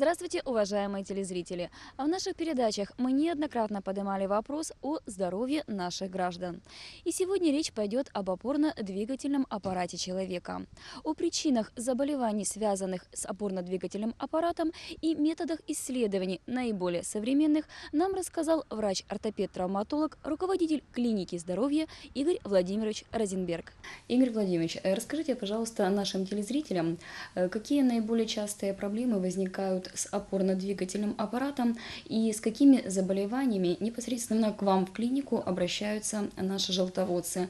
Здравствуйте, уважаемые телезрители! В наших передачах мы неоднократно поднимали вопрос о здоровье наших граждан. И сегодня речь пойдет об опорно-двигательном аппарате человека, о причинах заболеваний, связанных с опорно-двигательным аппаратом и методах исследований наиболее современных, нам рассказал врач-ортопед-травматолог, руководитель клиники здоровья Игорь Владимирович Розенберг. Игорь Владимирович, э, расскажите, пожалуйста, нашим телезрителям, э, какие наиболее частые проблемы возникают с опорно-двигательным аппаратом и с какими заболеваниями непосредственно к вам в клинику обращаются наши желтоводцы.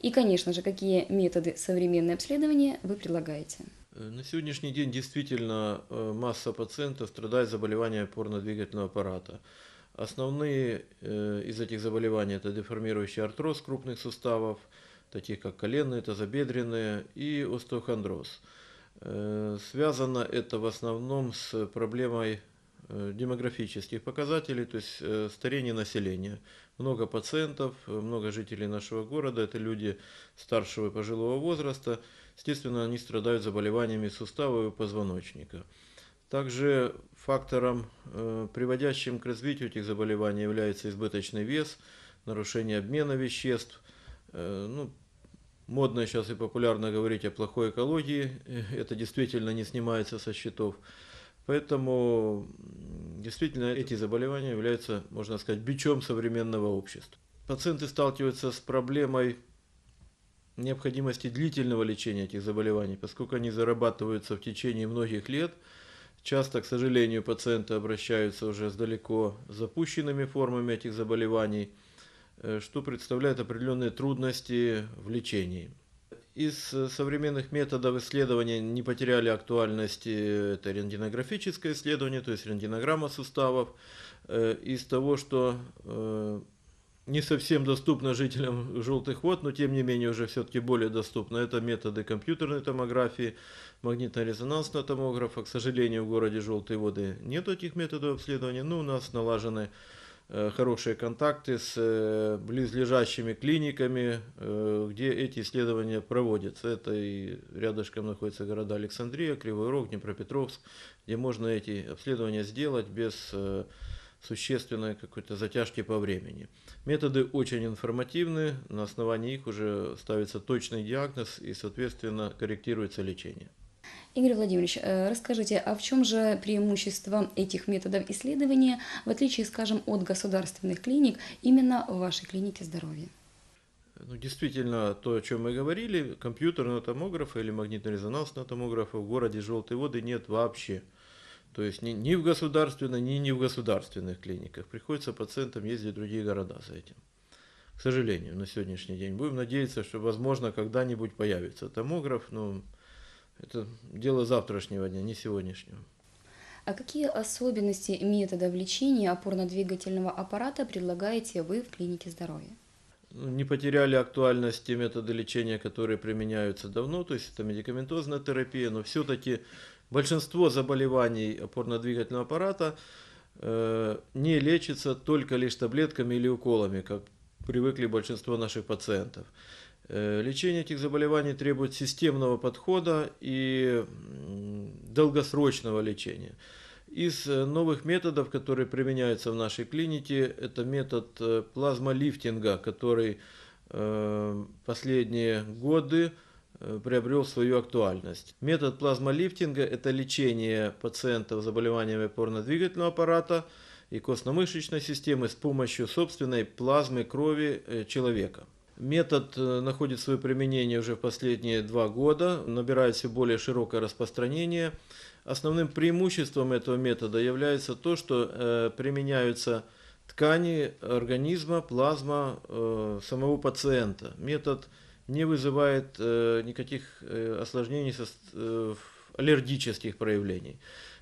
И, конечно же, какие методы современного обследования вы предлагаете. Э, На сегодняшний день действительно э, масса пациентов страдает заболеванием опорно-двигательного аппарата. Основные э, из этих заболеваний это деформирующий артроз крупных суставов, таких как коленные, тазобедренные и остеохондроз. Э, Связано это в основном с проблемой э, демографических показателей, то есть э, старение населения. Много пациентов, много жителей нашего города, это люди старшего и пожилого возраста. Естественно, они страдают заболеваниями суставов и позвоночника. Также фактором, приводящим к развитию этих заболеваний, является избыточный вес, нарушение обмена веществ. Ну, модно сейчас и популярно говорить о плохой экологии, э, это действительно не снимается со счетов. Поэтому действительно эти заболевания являются, можно сказать, бичом современного общества. Пациенты сталкиваются с проблемой необходимости длительного лечения этих заболеваний, поскольку они зарабатываются в течение многих лет. Часто, к сожалению, пациенты обращаются уже с далеко запущенными формами этих заболеваний, что представляет определенные трудности в лечении. Из э, современных методов исследования не потеряли актуальности это рентгенографическое исследование, то есть рентгенограмма суставов. Э, Из того, что э, не совсем доступно жителям желтых вод, но тем не менее уже все-таки более доступно. Это методы компьютерной томографии, магнитно-резонансного томографа. К сожалению, в городе желтые воды нет этих методов обследования, но у нас налажены э, хорошие контакты с э, близлежащими клиниками, э, где эти исследования проводятся. Это и рядышком находятся города Александрия, Кривой Рог, Днепропетровск, где можно эти обследования сделать без э, существенной какой-то затяжки по времени. Методы очень информативны, на основании их уже ставится точный диагноз и, соответственно, корректируется лечение. Игорь Владимирович, э, расскажите, а в чем же преимущество этих методов исследования, в отличие, скажем, от государственных клиник, именно в вашей клинике здоровья? Ну, действительно, то, о чем мы говорили, компьютерного томографа или магнитно-резонансного томографа в городе Желтые воды нет вообще. То есть ни, ни в государственной, ни не в государственных клиниках. Приходится пациентам ездить в другие города за этим. К сожалению, на сегодняшний день. Будем надеяться, что, возможно, когда-нибудь появится томограф, но это дело завтрашнего дня, не сегодняшнего. А какие особенности методов лечения опорно-двигательного аппарата предлагаете вы в клинике здоровья? Ну, не потеряли актуальность те методы лечения, которые применяются давно, то есть это медикаментозная терапия, но все-таки большинство заболеваний опорно-двигательного аппарата э, не лечится только лишь таблетками или уколами, как привыкли большинство наших пациентов. Э, Лечение этих заболеваний требует системного подхода и долгосрочного лечения. Из э, новых методов, которые применяются в нашей клинике, это метод э, плазмолифтинга, который последние годы приобрел свою актуальность. Метод плазмолифтинга – это лечение пациентов с заболеваниями опорно-двигательного аппарата и костно-мышечной системы с помощью собственной плазмы крови человека. Метод э, находит свое применение уже в последние два года, набирает все более широкое распространение. Основным преимуществом этого метода является то, что э, применяются ткани организма, плазма э, самого пациента. Метод не вызывает никаких осложнений, аллергических проявлений.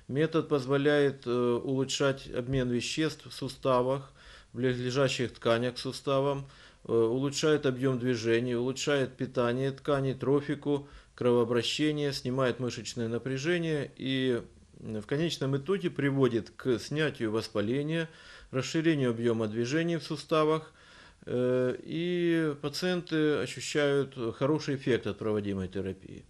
Метод позволяет улучшать обмен веществ в суставах, в лежащих тканях к суставам, улучшает объем движения, улучшает питание тканей, трофику, кровообращение, снимает мышечное напряжение и в конечном итоге приводит к снятию воспаления, расширению объема движений в суставах, э, и пациенты ощущают хороший эффект от проводимой терапии.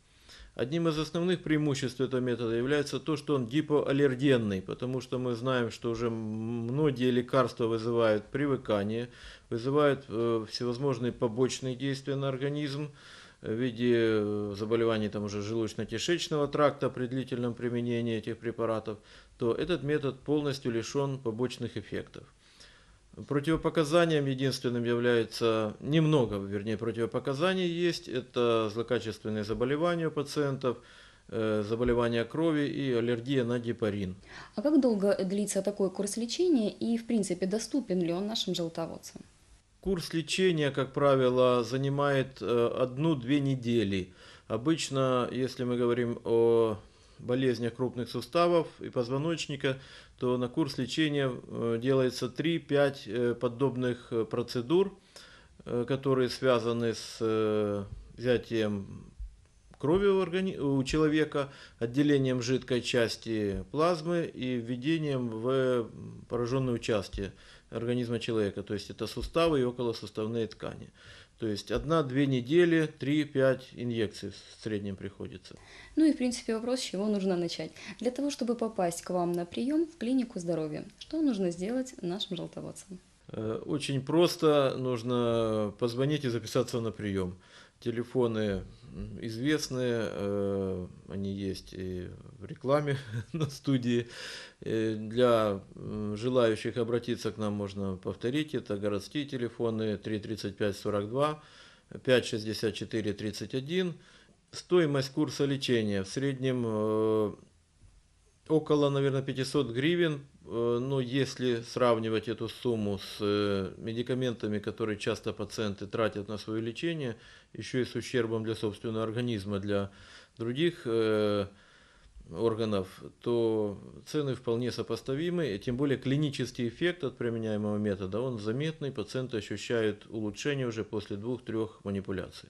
Одним из основных преимуществ этого метода является то, что он гипоаллергенный, потому что мы знаем, что уже многие лекарства вызывают привыкание, вызывают э, всевозможные побочные действия на организм в виде э, заболеваний там уже желудочно-кишечного тракта при длительном применении этих препаратов, то этот метод полностью лишен побочных эффектов. Противопоказанием единственным является немного, вернее, противопоказаний есть. Это злокачественные заболевания у пациентов, э, заболевания крови и аллергия на гепарин. А как долго длится такой курс лечения и, в принципе, доступен ли он нашим желтоводцам? Курс лечения, как правило, занимает э, одну-две недели. Обычно, если мы говорим о болезнях крупных суставов и позвоночника, то на курс лечения э, делается 3-5 э, подобных э, процедур, которые связаны с взятием крови у, человека, отделением жидкой части плазмы и введением в пораженные участки организма человека, то есть это суставы и околосуставные ткани. То есть одна-две недели, 3-5 инъекций в среднем приходится. Ну и, в принципе, вопрос, с чего нужно начать. Для того, чтобы попасть к вам на прием в клинику здоровья, что нужно сделать нашим желтоводцам? Э, очень просто, нужно позвонить и записаться на прием. Телефоны известные, э, они есть и в рекламе на студии. Э, для желающих обратиться к нам можно повторить. Это городские телефоны 335 42, 564 31. Стоимость курса лечения в среднем э, около, наверное, 500 гривен. Но если сравнивать эту сумму с медикаментами, которые часто пациенты тратят на свое лечение, еще и с ущербом для собственного организма, для других органов, то цены вполне сопоставимы, и тем более клинический эффект от применяемого метода, он заметный, пациенты ощущают улучшение уже после двух-трех манипуляций.